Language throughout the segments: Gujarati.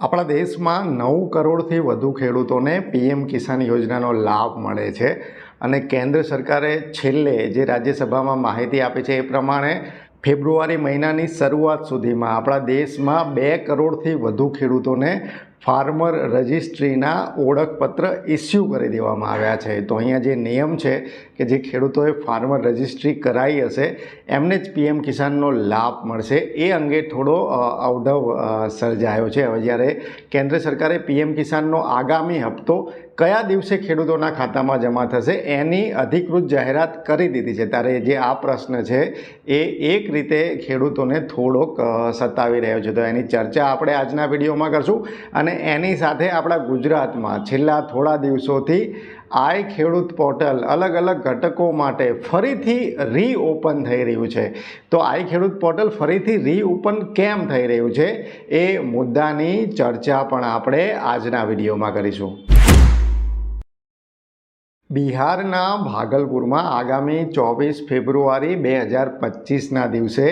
આપણા દેશમાં નવ કરોડથી વધુ ખેડૂતોને પીએમ કિસાન યોજનાનો લાભ મળે છે અને કેન્દ્ર સરકારે છેલ્લે જે રાજ્યસભામાં માહિતી આપી છે એ પ્રમાણે ફેબ્રુઆરી મહિનાની શરૂઆત સુધીમાં આપણા દેશમાં બે કરોડથી વધુ ખેડૂતોને ફાર્મર રજિસ્ટ્રીના ઓળખપત્ર ઇસ્યુ કરી દેવામાં આવ્યા છે. તો અહીંયા જે નિયમ છે કે જે ખેડૂતોએ ફાર્મર રજિસ્ટ્રી કરાવી હશે, એમને જ પીએમ કિસાનનો લાભ મળશે. એ અંગે થોડો અવઢવ સર્જાયો છે. હવે જ્યારે કેન્દ્ર સરકારે પીએમ કિસાનનો આગામી હપ્તો કયા દિવસે ખેડૂતોના ખાતામાં જમા થશે એની અધિકૃત જાહેરાત કરી દીધી છે. ત્યારે જે આ પ્રશ્ન છે એ એક રીતે ખેડૂતોને થોડોક સતાવી રહ્યો છે. તો એની ચર્ચા આપણે આજના વિડીયોમાં કરશું અને એની સાથે આપણા ગુજરાતમાં છેલ્લા થોડા દિવસોથી આઈ ખેડૂત પોર્ટલ અલગ અલગ ઘટકો માટે ફરીથી રીઓપન થઈ રહ્યું છે. તો આઈ ખેડૂત પોર્ટલ ફરીથી રીઓપન કેમ થઈ રહ્યું છે? એ મુદ્દાની ચર્ચા પણ આપણે આજના વિડીયોમાં કરીશું. બિહારના ભાગલપુરમાં આગામી ચોવીસ ફેબ્રુઆરી બે હજાર પચીસના દિવસે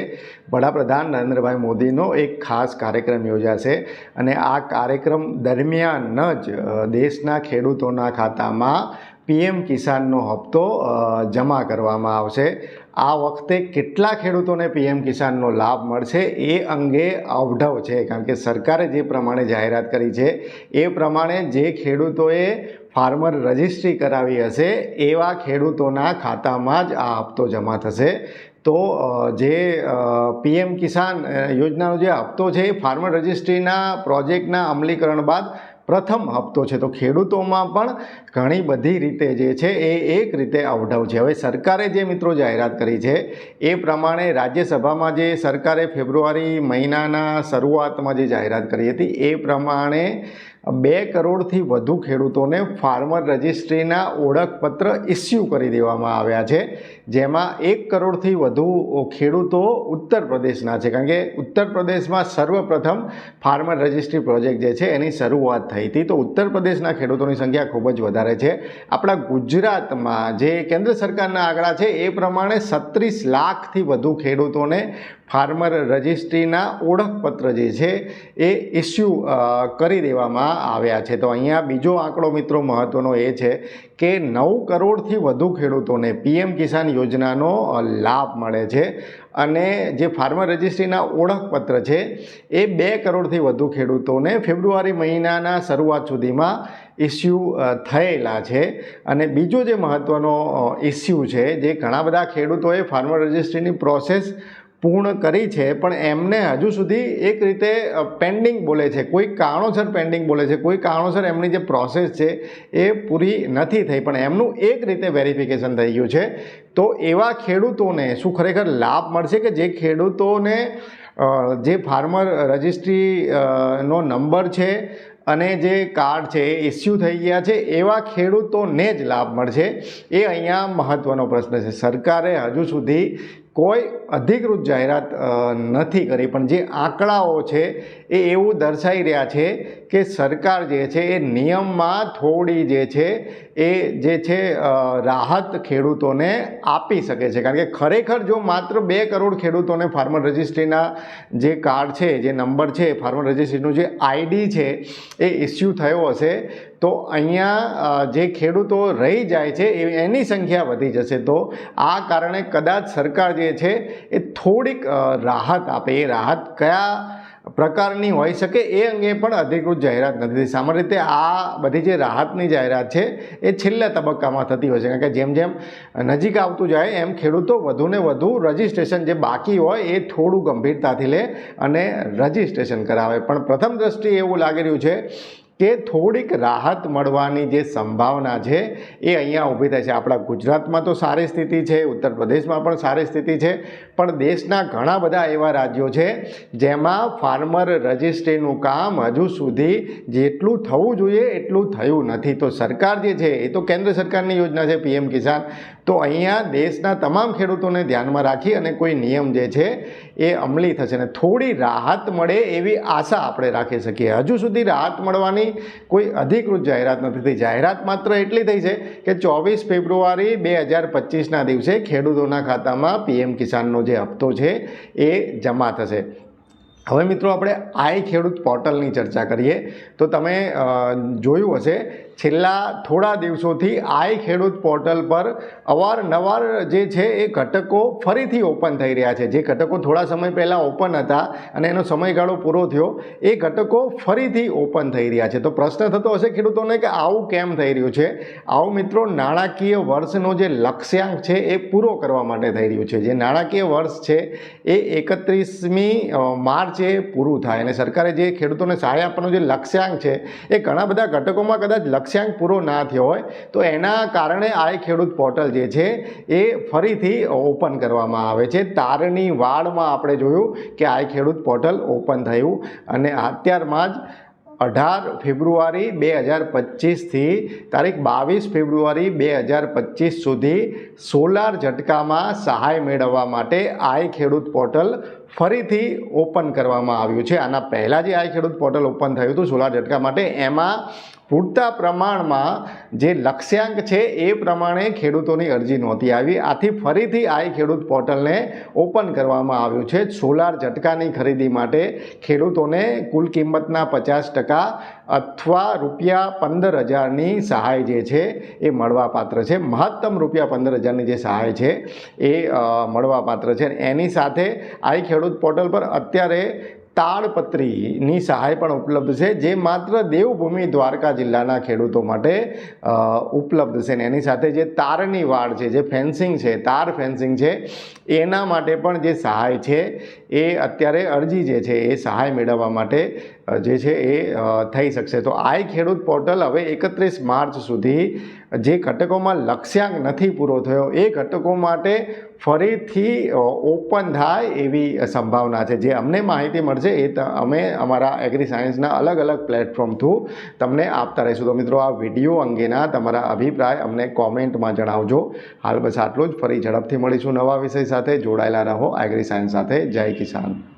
વડાપ્રધાન નરેન્દ્રભાઈ મોદીનો એક ખાસ કાર્યક્રમ યોજાશે અને આ કાર્યક્રમ દરમિયાન જ દેશના ખેડૂતોના ખાતામાં પીએમ કિસાનનો હપ્તો જમા કરવામાં આવશે. આ વખતે કેટલા ખેડૂતોને પીએમ કિસાનનો લાભ મળશે એ અંગે અવઢવ છે, કારણ કે સરકારે જે પ્રમાણે જાહેરાત કરી છે, એ પ્રમાણે જે ખેડૂતોએ ફાર્મર રજિસ્ટ્રી કરાવી હશે, એવા ખેડૂતોના ખાતામાં જ આ હપ્તો જમા થશે. તો જે પીએમ કિસાન યોજનાનો જે હપ્તો છે એ ફાર્મર રજિસ્ટ્રીના પ્રોજેક્ટના અમલીકરણ બાદ પ્રથમ હપ્તો છે તો ખેડૂતોમાં પણ ઘણી બધી રીતે જે છે એ એક રીતે અવઢવ છે. હવે સરકારે જે મિત્રો જાહેરાત કરી છે એ પ્રમાણે રાજ્યસભામાં જે સરકારે ફેબ્રુઆરી મહિનાના શરૂઆતમાં જે જાહેરાત કરી હતી એ પ્રમાણે બે કરોડથી વધુ ખેડૂતોને ફાર્મર રજિસ્ટ્રીના ઓળખપત્ર ઇસ્યુ કરી દેવામાં આવ્યા છે, જેમાં એક કરોડથી વધુ ખેડૂતો ઉત્તર પ્રદેશના છે. કારણ કે ઉત્તર પ્રદેશમાં સર્વપ્રથમ ફાર્મર રજિસ્ટ્રી પ્રોજેક્ટ જે છે, એની શરૂઆત થઈ હતી. તો ઉત્તર પ્રદેશના ખેડૂતોની સંખ્યા ખૂબ જ વધારે છે. આપણા ગુજરાતમાં જે કેન્દ્ર સરકારના આંકડા છે, એ પ્રમાણે સત્રીસ લાખથી વધુ ખેડૂતોને ફાર્મર રજિસ્ટ્રીના ઓળખપત્ર જે છે એ ઇસ્યુ કરી દેવામાં આવ્યા છે. તો અહીંયા બીજો આંકડો મિત્રો મહત્ત્વનો એ છે કે નવ કરોડથી વધુ ખેડૂતોને પીએમ કિસાન યોજનાનો લાભ મળે છે અને જે ફાર્મર રજિસ્ટ્રીના ઓળખપત્ર છે એ બે કરોડથી વધુ ખેડૂતોને ફેબ્રુઆરી મહિનાના શરૂઆત સુધીમાં ઇસ્યુ થયેલા છે. અને બીજો જે મહત્ત્વનો ઇસ્યુ છે જે ઘણા બધા ખેડૂતોએ ફાર્મર રજિસ્ટ્રીની પ્રોસેસ પૂર્ણ કરી છે, પણ એમને હજુ સુધી એક રીતે પેન્ડિંગ બોલે છે. કોઈ કારણોસર પેન્ડિંગ બોલે છે, કોઈ કારણોસર એમની જે પ્રોસેસ છે, એ પૂરી નથી થઈ, પણ એમનું એક રીતે વેરિફિકેશન થઈ ગયું છે. તો એવા ખેડૂતોને શું ખરેખર લાભ મળશે કે જે ખેડૂતોને જે ફાર્મર રજિસ્ટ્રી નો નંબર છે અને જે કાર્ડ છે એ ઇસ્યુ થઈ ગયા છે, એવા ખેડૂતોને જ લાભ મળશે? એ અહીંયા મહત્ત્વનો પ્રશ્ન છે. સરકારે હજુ સુધી કોઈ અધિકૃત જાહેરાત નથી કરી. પણ જે આંકડાઓ છે એ એવું દર્શાવી રહ્યા છે કે સરકાર જે છે એ નિયમમાં થોડી જે છે એ જે છે રાહત ખેડૂતોને આપી શકે છે. કારણ કે ખરેખર જો માત્ર બે કરોડ ખેડૂતોને ફાર્મર રજિસ્ટ્રીના જે કાર્ડ છે, જે નંબર છે ફાર્મર રજિસ્ટ્રીનું જે આઈડી છે એ ઇસ્યુ થયો હશે તો અહીંયા જે ખેડૂતો રહી જાય છે એની સંખ્યા વધી જશે. તો આ કારણે કદાચ સરકાર જે છે, એ થોડીક રાહત આપે. એ રાહત કયા પ્રકારની હોઈ શકે એ અંગે પણ અધિકૃત જાહેરાત નથી સામાન્ય રીતે આ બધી જે રાહતની જાહેરાત છે, એ છેલ્લા તબક્કામાં થતી હોય છે. કારણ કે જેમ જેમ નજીક આવતું જાય, એમ ખેડૂતો વધુને વધુ રજિસ્ટ્રેશન જે બાકી હોય, એ થોડું ગંભીરતાથી લે અને રજિસ્ટ્રેશન કરાવે. પણ પ્રથમ દ્રષ્ટિએ એવું લાગી રહ્યું છે કે થોડીક રાહત મળવાની જે સંભાવના છે એ અહીંયા ઊભી થાય છે. આપણા ગુજરાતમાં તો સારી સ્થિતિ છે ઉત્તર પ્રદેશમાં પણ સારી સ્થિતિ છે, પણ દેશના ઘણા બધા એવા રાજ્યો છે જેમાં ફાર્મર રજિસ્ટ્રીનું કામ હજુ સુધી જેટલું થવું જોઈએ એટલું થયું નથી. તો સરકાર જે છે એ તો કેન્દ્ર સરકારની યોજના છે, પીએમ કિસાન. તો અહીંયા દેશના તમામ ખેડૂતોને ધ્યાનમાં રાખી અને કોઈ નિયમ જે છે એ અમલી થશે. ને થોડી રાહત મળે એવી આશા આપણે રાખી શકીએ. હજુ સુધી રાહત મળવાની કોઈ અધિકૃત જાહેરાત નથી થઈ. જાહેરાત માત્ર એટલી થઈ છે કે ચોવીસ ફેબ્રુઆરી બે હજાર પચીસના દિવસે ખેડૂતોના ખાતામાં પીએમ કિસાનનો જે હપ્તો છે એ જમા થશે. હવે મિત્રો આપણે આઈ ખેડૂત પોર્ટલની ચર્ચા કરીએ. તો તમે જોયું હશે, છેલ્લા થોડા દિવસોથી આઈ ખેડૂત પોર્ટલ પર અવારનવાર જે છે એ ઘટકો ફરીથી ઓપન થઈ રહ્યા છે. જે ઘટકો થોડા સમય પહેલાં ઓપન હતા અને એનો સમયગાળો પૂરો થયો, એ ઘટકો ફરીથી ઓપન થઈ રહ્યા છે. તો પ્રશ્ન થતો હશે ખેડૂતોને કે આવું કેમ થઈ રહ્યું છે? આવું મિત્રો નાણાકીય વર્ષનો જે લક્ષ્યાંક છે એ પૂરો કરવા માટે થઈ રહ્યું છે. જે નાણાકીય વર્ષ છે એ એકત્રીસમી માર્ચે પૂરું થાય અને સરકારે જે ખેડૂતોને સહાય આપવાનો જે લક્ષ્યાંક છે, એ ઘણા બધા ઘટકોમાં કદાચ લક્ષ્યાંક પૂરો ના થયો હોય, તો એના કારણે આ ખેડૂત પોર્ટલ જે છે, એ ફરીથી ઓપન કરવામાં આવે છે. તારની વાડમાં આપણે જોયું કે આ ખેડૂત પોર્ટલ ઓપન થયું અને અત્યારમાં જ અઢાર ફેબ્રુઆરી બે હજાર પચીસથી તારીખ બાવીસ ફેબ્રુઆરી બે હજાર પચીસ સુધી સોલાર ઝટકામાં સહાય મેળવવા માટે આઈ ખેડૂત પોર્ટલ ફરીથી ઓપન કરવામાં આવ્યું છે. આના પહેલાં જે આઈ ખેડૂત પોર્ટલ ઓપન થયું હતું સોલાર ઝટકા માટે, એમાં પૂરતા પ્રમાણમાં જે લક્ષ્યાંક છે એ પ્રમાણે ખેડૂતોની અરજી નહોતી આવી. આથી ફરીથી આઈ ખેડૂત પોર્ટલને ઓપન કરવામાં આવ્યું છે. સોલાર ઝટકાની ખરીદી માટે ખેડૂતોને કુલ કિંમતના પચાસ ટકા અથવા રૂપિયા પંદર હજારની સહાય જે છે એ મળવાપાત્ર છે. મહત્તમ રૂપિયા પંદર હજારની જે સહાય છે એ મળવાપાત્ર છે. એની સાથે આઈ ખેડૂત પોર્ટલ પર અત્યારે તાડપત્રીની સહાય પણ ઉપલબ્ધ છે, જે માત્ર દેવભૂમિ દ્વારકા જિલ્લાના ખેડૂતો માટે ઉપલબ્ધ છે ને એની સાથે જે તારની વાડ છે, જે ફેન્સિંગ છે, તાર ફેન્સિંગ છે, એના માટે પણ જે સહાય છે, એ અત્યારે અરજી જે છે, એ સહાય મેળવવા માટે જે છે એ થઈ શકશે. તો આઈ ખેડૂત પોર્ટલ હવે એકત્રીસ માર્ચ સુધી જે ઘટકોમાં લક્ષ્યાંક નથી પૂરો થયો, એ ઘટકો માટે ફરીથી ઓપન થાય એવી સંભાવના છે. જે અમને માહિતી મળશે એ અમે અમારા એગ્રી સાયન્સના અલગ અલગ પ્લેટફોર્મ થ્રુ તમને આપતા રહીશું. તો મિત્રો, આ વીડિયો અંગેના તમારા અભિપ્રાય અમને કોમેન્ટમાં જણાવજો. હાલ બસ આટલું જ. ફરી ઝડપથી મળીશું નવા વિષય સાથે. જોડાયેલા રહો એગ્રી સાયન્સ સાથે. જય કિસાન.